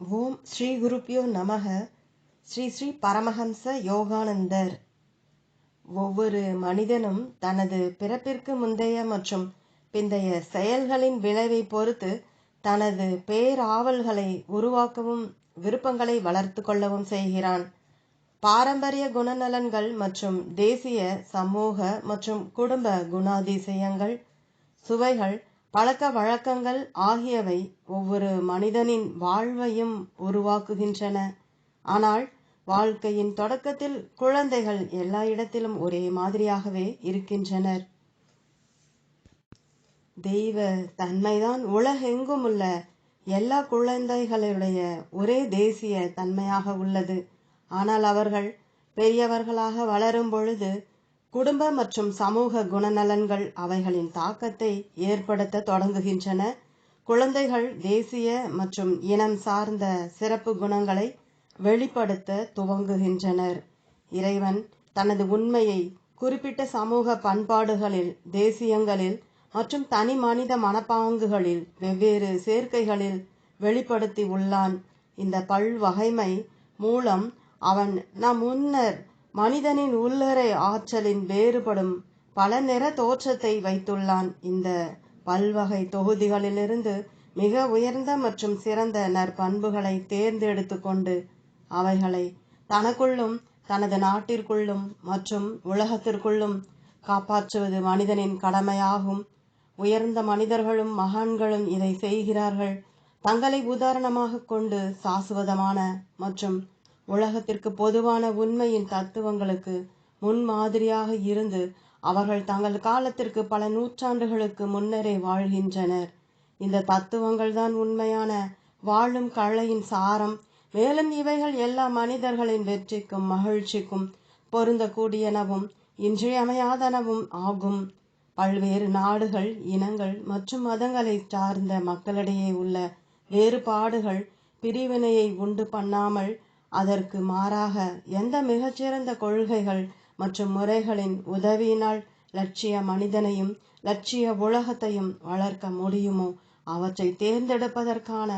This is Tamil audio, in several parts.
ஓம் ஸ்ரீ குருப்பியோ நமக. ஸ்ரீ ஸ்ரீ பரமஹம்ச யோகானந்தர். ஒவ்வொரு மனிதனும் தனது பிறப்பிற்கு முந்தைய மற்றும் பிந்தைய செயல்களின் விளைவை பொறுத்து தனது பேராவல்களை உருவாக்கவும் விருப்பங்களை வளர்த்து கொள்ளவும் செய்கிறான். பாரம்பரிய குணநலன்கள் மற்றும் தேசிய சமூக மற்றும் குடும்ப குணாதிசயங்கள் சுவைகள் பழக்க வழக்கங்கள் ஆகியவை ஒவ்வொரு மனிதனின் வாழ்வையும் உருவாக்குகின்றன. ஆனால் வாழ்க்கையின் தொடக்கத்தில் குழந்தைகள் எல்லா இடத்திலும் ஒரே மாதிரியாகவே இருக்கின்றனர். தெய்வ தன்மைதான் உலகெங்கும் உள்ள எல்லா குழந்தைகளுடைய ஒரே தேசிய தன்மையாக உள்ளது. ஆனால் அவர்கள் பெரியவர்களாக வளரும் பொழுது குடும்ப மற்றும் சமூக குணநலன்கள் அவைகளின் தாக்கத்தை ஏற்படுத்த தொடங்குகின்றன. குழந்தைகள் தேசிய மற்றும் இனம் சார்ந்த சிறப்பு குணங்களை வெளிப்படுத்த துவங்குகின்றனர். இறைவன் தனது உண்மையை குறிப்பிட்ட சமூக பண்பாடுகளில் தேசியங்களில் மற்றும் தனி மனித மனப்பாங்குகளில் வெவ்வேறு சேர்க்கைகளில் வெளிப்படுத்தி உள்ளான். இந்த பல்வகைமை மூலம் அவன் நம் முன்னர் மனிதனின் உள்ளறை ஆற்றலின் வேறுபடும் பல நிற தோற்றத்தை வைத்துள்ளான் இந்த பல்வகை தொகுதிகளிலிருந்து மிக உயர்ந்த மற்றும் சிறந்த நற்பண்புகளை தேர்ந்தெடுத்து கொண்டு அவைகளை தனக்குள்ளும் தனது நாட்டிற்குள்ளும் மற்றும் உலகத்திற்குள்ளும் காப்பாற்றுவது மனிதனின் கடமையாகும். உயர்ந்த மனிதர்களும் மகான்களும் இதை செய்கிறார்கள். தங்களை உதாரணமாக கொண்டு சாசுவதமான மற்றும் உலகத்திற்கு பொதுவான உண்மையின் தத்துவங்களுக்கு முன்மாதிரியாக இருந்து அவர்கள் தங்கள் காலத்திற்கு பல நூற்றாண்டுகளுக்கு முன்னரே வாழ்கின்றனர். இந்த தத்துவங்கள் தான் உண்மையான வாழும் கலையின் சாரம். மேலும் இவைகள் எல்லா மனிதர்களின் வெற்றிக்கும் மகிழ்ச்சிக்கும் பொருந்தக்கூடியனவும் இன்றியமையாதனவும் ஆகும். பல்வேறு நாடுகள் இனங்கள் மற்றும் மதங்களை சார்ந்த மக்களிடையே உள்ள வேறுபாடுகள் பிரிவினையை உண்டு பண்ணாமல் அதற்கு மாறாக எந்த மிகச்சிறந்த கொள்கைகள் மற்றும் முறைகளின் உதவியினால் லட்சிய மனிதனையும் லட்சிய உலகத்தையும் வளர்க்க முடியுமோ? அவற்றை தேர்ந்தெடுப்பதற்கான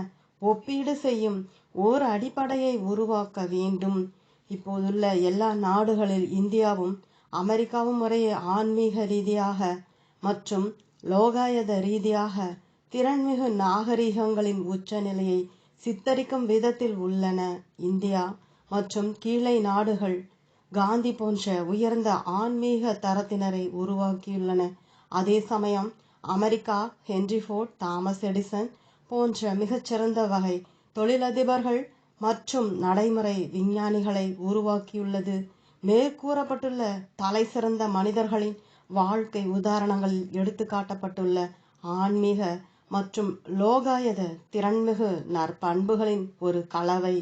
ஒப்பீடு செய்யும் ஓர் அடிப்படையை உருவாக்க வேண்டும். இப்போதுள்ள எல்லா நாடுகளில் இந்தியாவும் அமெரிக்காவும் முறையே ஆன்மீக ரீதியாக மற்றும் லோகாயத ரீதியாக திறன்மிகு நாகரிகங்களின் உச்சநிலையை சித்தரிக்கும் விதத்தில் உள்ளன. இந்தியா மற்றும் கீழை நாடுகள் காந்தி போன்ற உயர்ந்த ஆன்மீக தரத்தினரை உருவாக்கியுள்ளன. அதே சமயம் America Henry Ford Thomas Edison போன்ற மிகச்சிறந்த வகை தொழிலதிபர்கள் மற்றும் நடைமுறை விஞ்ஞானிகளை உருவாக்கியுள்ளது. மேற்கூறப்பட்டுள்ள தலை சிறந்த மனிதர்களின் வாழ்க்கை உதாரணங்களில் எடுத்துக்காட்டப்பட்டுள்ள ஆன்மீக மற்றும் லோகாயத திறன்மிகு நற்பண்புகளின் ஒரு கலவை.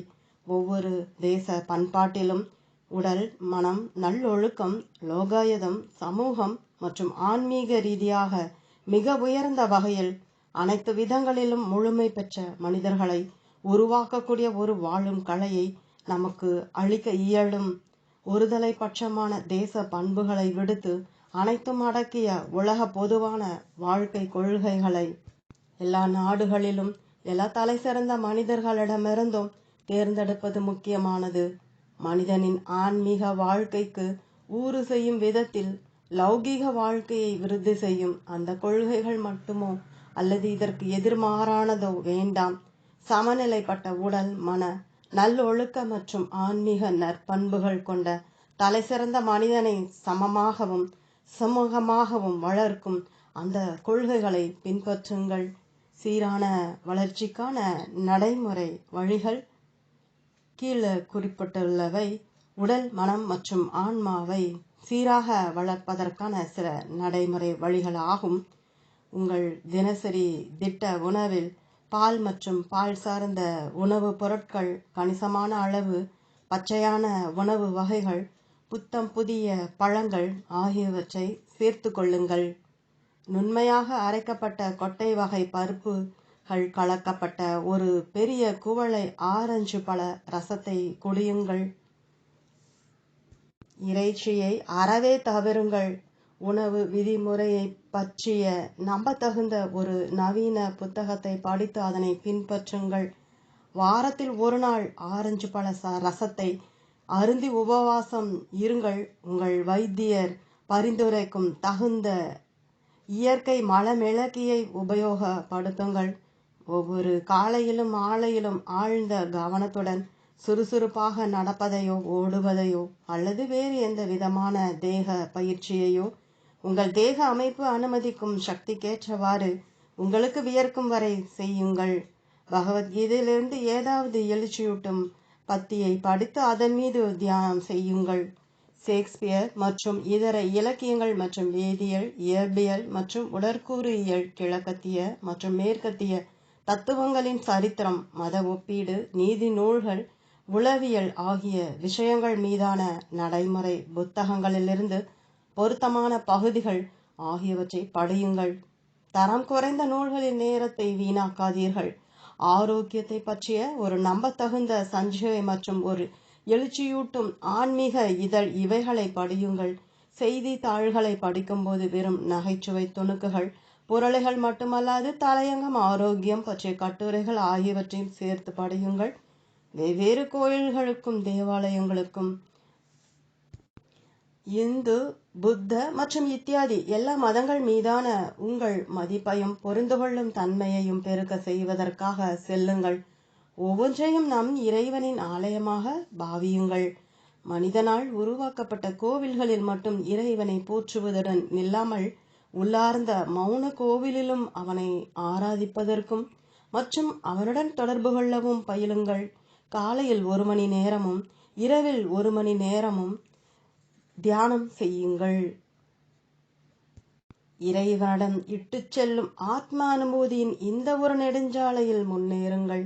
ஒவ்வொரு தேச பண்பாட்டிலும் உடல் மனம் நல்லொழுக்கம் லோகாயதம் சமூகம் மற்றும் ஆன்மீக ரீதியாக மிக உயர்ந்த வகையில் அனைத்து விதங்களிலும் முழுமை பெற்ற மனிதர்களை உருவாக்கக்கூடிய ஒரு வாழும் கலையை நமக்கு அளிக்க இயலும். ஒருதலை பட்சமான தேச பண்புகளை விடுத்து அனைத்தும் அடக்கிய உலக பொதுவான வாழ்க்கை கொள்கைகளை எல்லா நாடுகளிலும் எல்லா தலை சிறந்த மனிதர்களிடமிருந்தும் தேர்ந்தெடுப்பது முக்கியமானது. மனிதனின் ஆன்மீக வாழ்க்கைக்கு ஊறு செய்யும் விதத்தில் லௌகீக வாழ்க்கையை விருத்தி செய்யும் அந்த கொள்கைகள் மட்டுமோ அல்லது இதற்கு எதிர்மாறானதோ வேண்டாம். சமநிலைப்பட்ட உடல் மன நல்லொழுக்க மற்றும் ஆன்மீக நற்பண்புகள் கொண்ட தலை சிறந்த மனிதனை சமமாகவும் சமூகமாகவும் வளர்க்கும் அந்த கொள்கைகளை பின்பற்றுங்கள். சீரான வளர்ச்சிக்கான நடைமுறை வழிகள் கீழே குறிப்பிட்டுள்ளவை. உடல் மனம் மற்றும் ஆன்மாவை சீராக வளர்ப்பதற்கான சில நடைமுறை வழிகளாகும். உங்கள் தினசரி திட்ட உணவில் பால் மற்றும் பால் சார்ந்த உணவுப் பொருட்கள் கணிசமான அளவு பச்சையான உணவு வகைகள் புத்தம் புதிய பழங்கள் ஆகியவற்றை சேர்த்து கொள்ளுங்கள். நுண்மையாக அரைக்கப்பட்ட கொட்டை வகை பருப்புகள் கலக்கப்பட்ட ஒரு பெரிய குவளை ஆரஞ்சு பழ ரசத்தை குடியுங்கள் இறைச்சியை அறவே தவிருங்கள் உணவு விதிமுறையை பற்றிய நம்பத்தகுந்த ஒரு நவீன புத்தகத்தை படித்து அதனை பின்பற்றுங்கள். வாரத்தில் ஒரு நாள் ஆரஞ்சு பழ ச ரசத்தை அருந்தி உபவாசம் இருங்கள். உங்கள் வைத்தியர் பரிந்துரைக்கும் தகுந்த இயற்கை மலமிளக்கியை உபயோகப்படுத்துங்கள். ஒவ்வொரு காலையிலும் மாலையிலும் ஆழ்ந்த கவனத்துடன் சுறுசுறுப்பாக நடப்பதையோ ஓடுவதையோ அல்லது வேறு எந்த விதமான தேக பயிற்சியையோ உங்கள் தேக அமைப்பு அனுமதிக்கும் சக்திக்கேற்றவாறு உங்களுக்கு வியர்க்கும் வரை செய்யுங்கள். பகவத்கீதையிலிருந்து ஏதாவது எழுச்சியூட்டும் பத்தியை படித்து அதன் மீது தியானம் செய்யுங்கள். ஷேக்ஸ்பியர் மற்றும் இதர இலக்கியங்கள் மற்றும் வேதியியல் இயற்பியல் மற்றும் உடற்கூறியல் கிழக்கத்திய மற்றும் மேற்கத்திய தத்துவங்களின் சரித்திரம் மத ஒப்பீடு நீதி நூல்கள் உளவியல் ஆகிய விஷயங்கள் மீதான நடைமுறை புத்தகங்களிலிருந்து பொருத்தமான பகுதிகள் ஆகியவற்றை படியுங்கள். தரம் குறைந்த நூல்களின் நேரத்தை வீணாக்காதீர்கள். ஆரோக்கியத்தை பற்றிய ஒரு நம்பத்தகுந்த சஞ்சிகை மற்றும் ஒரு எழுச்சியூட்டும் ஆன்மீக இதழ் இவைகளை படியுங்கள். செய்தித்தாள்களை படிக்கும்போது வெறும் நகைச்சுவை துணுக்குகள் புரளைகள் மட்டுமல்லாது தலையங்கம் ஆரோக்கியம் பற்றிய கட்டுரைகள் ஆகியவற்றையும் சேர்த்து படியுங்கள். வெவ்வேறு கோயில்களுக்கும் தேவாலயங்களுக்கும் இந்து புத்த மற்றும் இத்தியாதி எல்லா மதங்கள் மீதான உங்கள் மதிப்பையும் புரிந்து கொள்ளும் தன்மையையும் பெருக்க செய்வதற்காக செல்லுங்கள். ஒவ்வொன்றையும் நம் இறைவனின் ஆலயமாக பாவியுங்கள். மனிதனால் உருவாக்கப்பட்ட கோவில்களில் மட்டும் இறைவனை போற்றுவதுடன் நில்லாமல் உள்ளார்ந்த மௌன கோவிலிலும் அவனை ஆராதிப்பதற்கும் மற்றும் அவனுடன் தொடர்பு கொள்ளவும் பயிலுங்கள். காலையில் ஒரு மணி நேரமும் இரவில் ஒரு மணி நேரமும் தியானம் செய்யுங்கள். இறைவனிடம் இட்டுச் செல்லும் ஆத்ம அனுபூதியின் இந்த ஒரு நெடுஞ்சாலையில் முன்னேறுங்கள்.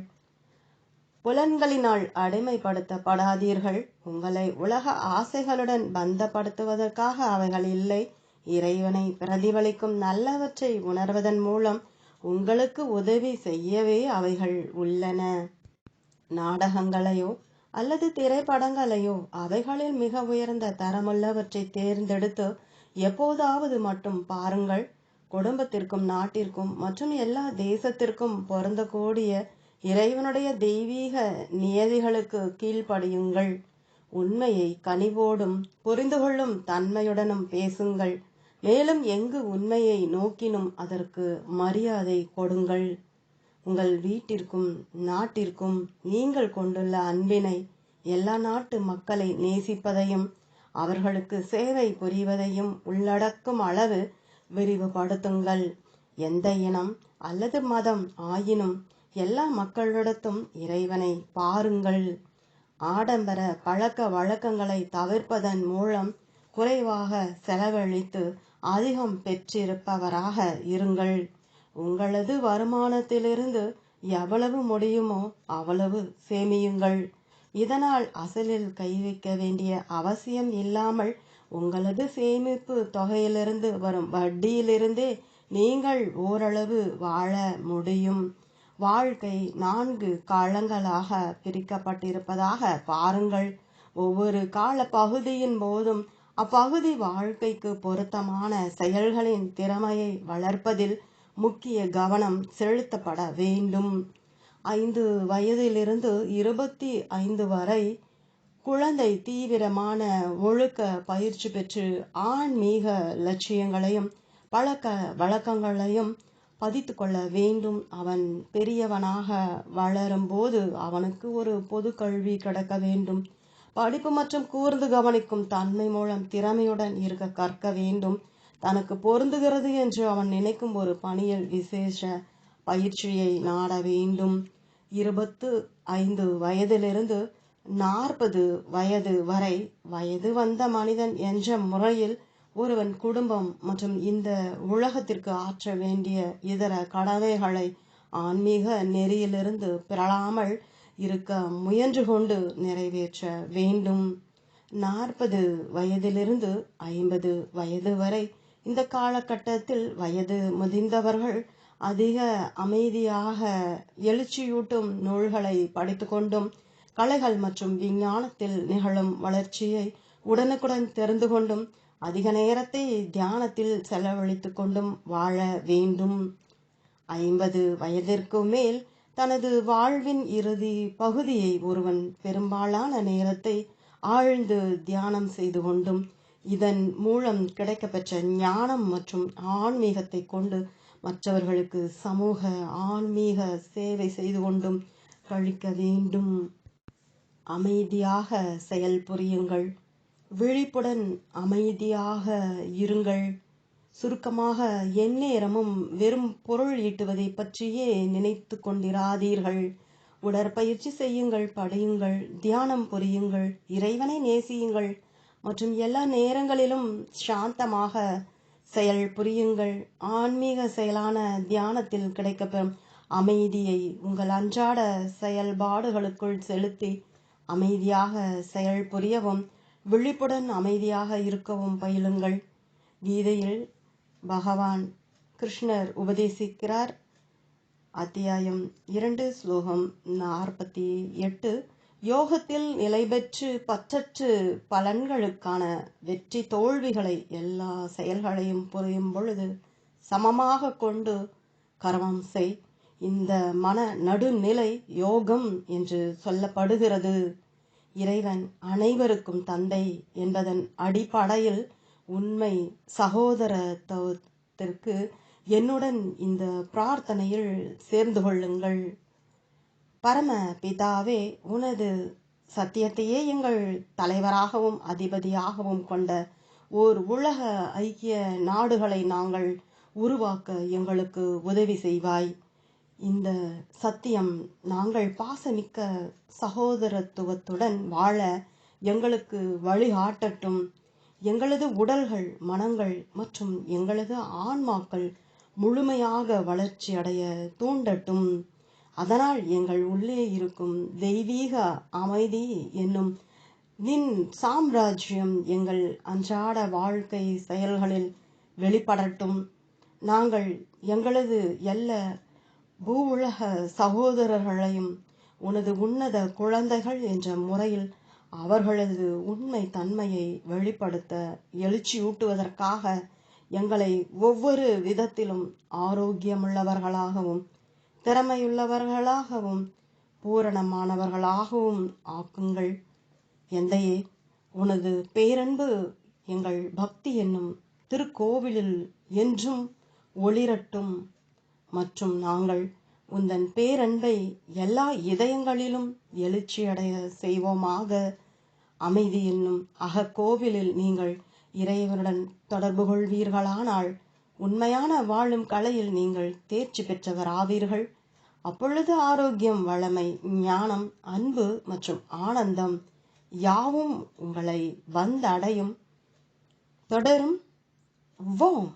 புலன்களினால் அடிமைப்படுத்தப்படாதீர்கள். உங்களை உலக ஆசைகளுடன் பந்தப்படுத்துவதற்காக அவைகள் இல்லை. இறைவனை பிரதிபலிக்கும் நல்லவற்றை உணர்வதன் மூலம் உங்களுக்கு உதவி செய்யவே அவைகள் உள்ளன. நாடகங்களையோ அல்லது திரைப்படங்களையோ அவைகளில் மிக உயர்ந்த தரமுள்ளவற்றை தேர்ந்தெடுத்து எப்போதாவது மட்டும் பாருங்கள். குடும்பத்திற்கும் நாட்டிற்கும் மற்றும் எல்லா தேசத்திற்கும் பொருந்தக்கூடிய இறைவனுடைய தெய்வீக நியதிகளுக்கு கீழ்ப்படியுங்கள். உண்மையை கனிவோடும் புரிந்து கொள்ளும் தன்மையுடனும் பேசுங்கள். மேலும் எங்கு உண்மையை நோக்கினும் அதற்கு மரியாதை கொடுங்கள். உங்கள் வீட்டிற்கும் நாட்டிற்கும் நீங்கள் கொண்டுள்ள அன்பினை எல்லா நாட்டு மக்களை நேசிப்பதையும் அவர்களுக்கு சேவை புரிவதையும் உள்ளடக்கும் அளவு விரிவுபடுத்துங்கள். எந்த இனம் அல்லது மதம் ஆயினும் எல்லா மக்களிடத்தும் இறைவனை பாருங்கள். ஆடம்பர பழக்க வழக்கங்களை தவிர்ப்பதன் மூலம் குறைவாக செலவழித்து அதிகம் பெற்றிருப்பவராக இருங்கள். உங்களது வருமானத்திலிருந்து எவ்வளவு முடியுமோ அவ்வளவு சேமியுங்கள். இதனால் அசலில் கை வைக்க வேண்டிய அவசியம் இல்லாமல் உங்களது சேமிப்பு தொகையிலிருந்து வரும் வட்டியிலிருந்தே நீங்கள் ஓரளவு வாழ முடியும். வாழ்க்கை நான்கு காலங்களாக பிரிக்கப்பட்டிருப்பதாக பாருங்கள். ஒவ்வொரு கால பகுதியின் போதும் அப்பகுதி வாழ்க்கைக்கு பொருத்தமான செயல்களின் திறமையை வளர்ப்பதில் முக்கிய கவனம் செலுத்தப்பட வேண்டும். ஐந்து வயதிலிருந்து இருபத்தி ஐந்து வரை குழந்தை தீவிரமான ஒழுக்க பயிற்சி பெற்று ஆன்மீக லட்சியங்களையும் பழக்க வழக்கங்களையும் பதித்து கொள்ள வேண்டும். அவன் பெரியவனாக வளரும்போது அவனுக்கு ஒரு பொது கல்வி கிடைக்க வேண்டும். படிப்பு மற்றும் கூர்ந்து கவனிக்கும் தன்மை மூலம் திறமையுடன் இருக்க கற்க வேண்டும். தனக்கு பொருந்துகிறது என்று அவன் நினைக்கும் ஒரு பணியில் விசேஷ பயிற்சியை நாட வேண்டும். இருபத்து ஐந்து வயதிலிருந்து நாற்பது வயது வரை வயது வந்த மனிதன் என்ற முறையில் ஒருவன் குடும்பம் மற்றும் இந்த உலகத்திற்கு ஆற்ற வேண்டிய இதர கடமைகளை ஆன்மீக நெறியிலிருந்து பிறழாமல் இருக்க முயன்று கொண்டு நிறைவேற்ற வேண்டும். நாற்பது வயதிலிருந்து ஐம்பது வயது வரை இந்த காலகட்டத்தில் வயது முதிர்ந்தவர்கள் அதிக அமைதியாக எழுச்சியூட்டும் நூல்களை படித்துக்கொண்டும் கலைகள் மற்றும் விஞ்ஞானத்தில் நிகழும் வளர்ச்சியை உடனுக்குடன் தெரிந்து கொண்டும் அதிக நேரத்தை தியானத்தில் செலவழித்து கொண்டும் வாழ வேண்டும். ஐம்பது வயதிற்கு மேல் தனது வாழ்வின் இறுதி பகுதியை ஒருவன் பெரும்பாலான நேரத்தை ஆழ்ந்து தியானம் செய்து கொண்டும் இதன் மூலம் கிடைக்கப்பெற்ற ஞானம் மற்றும் ஆன்மீகத்தை கொண்டு மற்றவர்களுக்கு சமூக ஆன்மீக சேவை செய்து கொண்டும் கழிக்க வேண்டும். அமைதியாக செயல் புரியுங்கள். விழிப்புடன் அமைதியாக இருங்கள். சுருக்கமாக எந்நேரமும் வெறும் பொருள் ஈட்டுவதை பற்றியே நினைத்து கொண்டிராதீர்கள். உடற்பயிற்சி செய்யுங்கள் படையுங்கள் தியானம் புரியுங்கள் இறைவனை நேசியுங்கள் மற்றும் எல்லா நேரங்களிலும் சாந்தமாக செயல் புரியுங்கள். ஆன்மீக செயலான தியானத்தில் கிடைக்கப்பெறும் அமைதியை உங்கள் அன்றாட செயல்பாடுகளுக்குள் செலுத்தி அமைதியாக செயல் புரியவும். விழிப்புடன் அமைதியாக இருக்கவும் பயிலுங்கள். கீதையில் பகவான் கிருஷ்ணர் உபதேசிக்கிறார். அத்தியாயம் இரண்டு ஸ்லோகம் நாற்பத்தி எட்டு. யோகத்தில் நிலை பெற்று பற்றற்று பலன்களுக்கான வெற்றி தோல்விகளை எல்லா செயல்களையும் புரியும் பொழுது சமமாக கொண்டு கர்மம் செய். இந்த மன நடுநிலை யோகம் என்று சொல்லப்படுகிறது. இறைவன் அனைவருக்கும் தந்தை என்பதன் அடிப்படையில் உண்மை சகோதரத்துவத்திற்கு என்னுடன் இந்த பிரார்த்தனையில் சேர்ந்து கொள்ளுங்கள். பரம பிதாவே உனது சத்தியத்தையே எங்கள் தலைவராகவும் அதிபதியாகவும் கொண்ட ஓர் உலக ஐக்கிய நாடுகளை நாங்கள் உருவாக்க எங்களுக்கு உதவி செய்வாய். இந்த சத்தியம் நாங்கள் பாசமிக்க சகோதரத்துவத்துடன் வாழ எங்களுக்கு வழிகாட்டட்டும். எங்களது உடல்கள் மனங்கள் மற்றும் எங்களது ஆன்மாக்கள் முழுமையாக வளர்ச்சி அடைய தூண்டட்டும். அதனால் எங்கள் உள்ளே இருக்கும் தெய்வீக அமைதி என்னும் நின் சாம்ராஜ்யம் எங்கள் அன்றாட வாழ்க்கை செயல்களில் வெளிப்படட்டும். நாங்கள் எங்களது எல்லா பூவுலக சகோதரர்களையும் உனது உன்னத குழந்தைகள் என்ற முறையில் அவர்களது உண்மை தன்மையை வெளிப்படுத்த எழுச்சியூட்டுவதற்காக எங்களை ஒவ்வொரு விதத்திலும் ஆரோக்கியமுள்ளவர்களாகவும் திறமையுள்ளவர்களாகவும் பூரணமானவர்களாகவும் ஆக்குங்கள். எந்தையே உனது பேரன்பு எங்கள் பக்தி என்னும் திருக்கோவிலில் என்றும் ஒளிரட்டும். மற்றும் நாங்கள் உந்தன் பேரன்பை எல்லா இதயங்களிலும் எழுச்சியடைய செய்வோமாக. அமைதி என்னும் அகக்கோவிலில் நீங்கள் இறைவனுடன் தொடர்பு கொள்வீர்களானால் உண்மையான வாழும் கலையில் நீங்கள் தேர்ச்சி பெற்றவர் ஆவீர்கள் அப்பொழுது ஆரோக்கியம் வளமை ஞானம் அன்பு மற்றும் ஆனந்தம் யாவும் உங்களை வந்தடையும். தொடரும். வோம்.